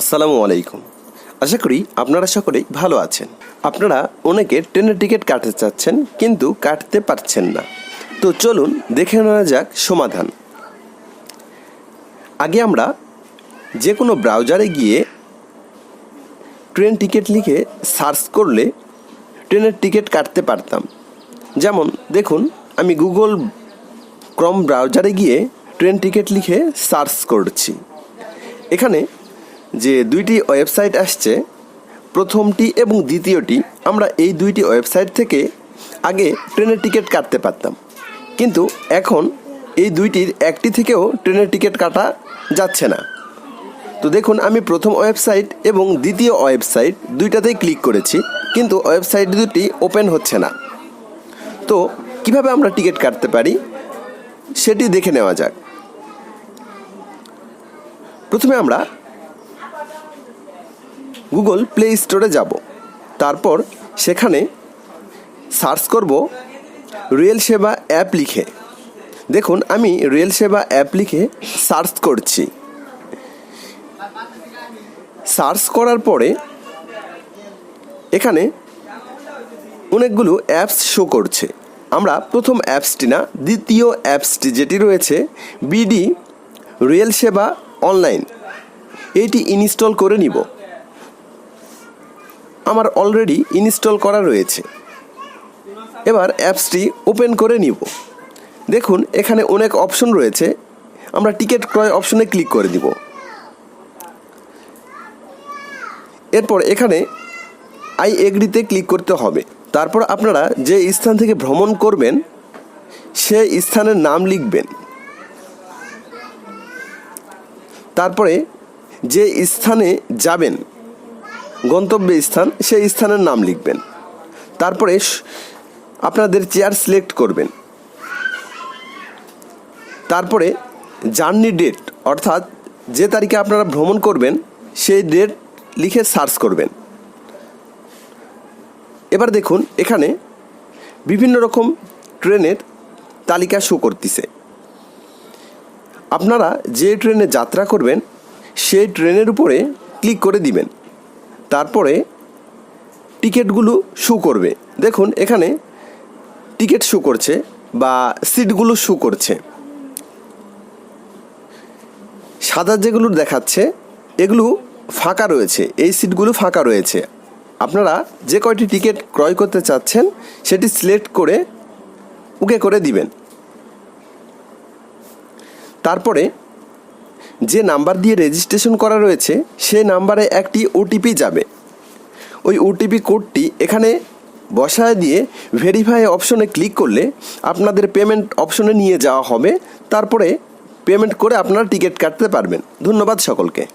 আসসালামু আলাইকুম। আশা করি আপনারা সকলেই ভালো আছেন। আপনারা অনেকে ট্রেনের টিকিট কাটতে চাচ্ছেন কিন্তু কাটতে পারছেন না। তো চলুন দেখে নেওয়া যাক সমাধান। আগে আমরা যে কোনো ব্রাউজারে গিয়ে ট্রেন টিকিট লিখে সার্চ করলে ট্রেনের টিকিট কাটতে পারতাম। যেমন দেখুন, আমি গুগল ক্রম ব্রাউজারে গিয়ে ট্রেন টিকিট লিখে সার্চ করছি। এখানে যে দুইটি ওয়েবসাইট আসছে, প্রথমটি এবং দ্বিতীয়টি, আমরা এই দুইটি ওয়েবসাইট থেকে আগে ট্রেনের টিকিট কাটতে পারতাম। কিন্তু এখন এই দুইটির একটি থেকেও ট্রেনের টিকিট কাটা যাচ্ছে না। তো দেখুন, আমি প্রথম ওয়েবসাইট এবং দ্বিতীয় ওয়েবসাইট দুইটাতেই ক্লিক করেছি, কিন্তু ওয়েবসাইট দুটি ওপেন হচ্ছে না। তো কীভাবে আমরা টিকিট কাটতে পারি? সেটি দেখে নেওয়া যাক। প্রথমে আমরা গুগল প্লে স্টোরে যাব। তারপর সেখানে সার্চ করব রেল সেবা অ্যাপ লিখে। দেখুন, আমি রেল সেবা অ্যাপ লিখে সার্চ করছি। সার্চ করার পরে এখানে অনেকগুলো অ্যাপস শো করছে। আমরা প্রথম অ্যাপসটি না, দ্বিতীয় অ্যাপসটি যেটি রয়েছে, বিডি রেল সেবা অনলাইন। এটি ইনস্টল করে নিব। আমার অলরেডি ইনস্টল করা রয়েছে। এবার অ্যাপসটি ওপেন করে নিব। দেখুন, এখানে অনেক অপশন রয়েছে। আমরা টিকিট ক্রয় অপশনে ক্লিক করে দিব এরপর এখানে আই এগ্রিতে ক্লিক করতে হবে। তারপর আপনারা যে স্থান থেকে ভ্রমণ করবেন, সে স্থানের নাম লিখবেন। তারপরে যে স্থানে যাবেন গন্তব্য স্থান সেই স্থানের নাম লিখবেন। তারপরে আপনাদের চেয়ার সিলেক্ট করবেন। তারপরে জার্নি ডেট, অর্থাৎ যে তারিখে আপনারা ভ্রমণ করবেন, সেই ডেট লিখে সার্চ করবেন। এবার দেখুন, এখানে বিভিন্ন রকম ট্রেনের তালিকা শো করতেছে। আপনারা যে ট্রেনে যাত্রা করবেন, সেই ট্রেনের উপরে ক্লিক করে দিবেন। তারপরে টিকিটগুলো শু করবে। দেখুন, এখানে টিকিট শু করছে বা সিটগুলো শু করছে। সাদা যেগুলো দেখাচ্ছে, এগুলো ফাঁকা রয়েছে, এই সিটগুলো ফাঁকা রয়েছে। আপনারা যে কয়টি টিকিট ক্রয় করতে চাচ্ছেন, সেটি সিলেক্ট করে ওকে করে দিবেন। তারপরে যে নাম্বার দিয়ে রেজিস্ট্রেশন করা রয়েছে, সে নাম্বারে একটি ওটিপি যাবে। ওই ওটিপি কোডটি এখানে বসায় দিয়ে ভেরিফাই অপশনে ক্লিক করলে আপনাদের পেমেন্ট অপশনে নিয়ে যাওয়া হবে। তারপরে পেমেন্ট করে আপনারা টিকিট কাটতে পারবেন। ধন্যবাদ সকলকে।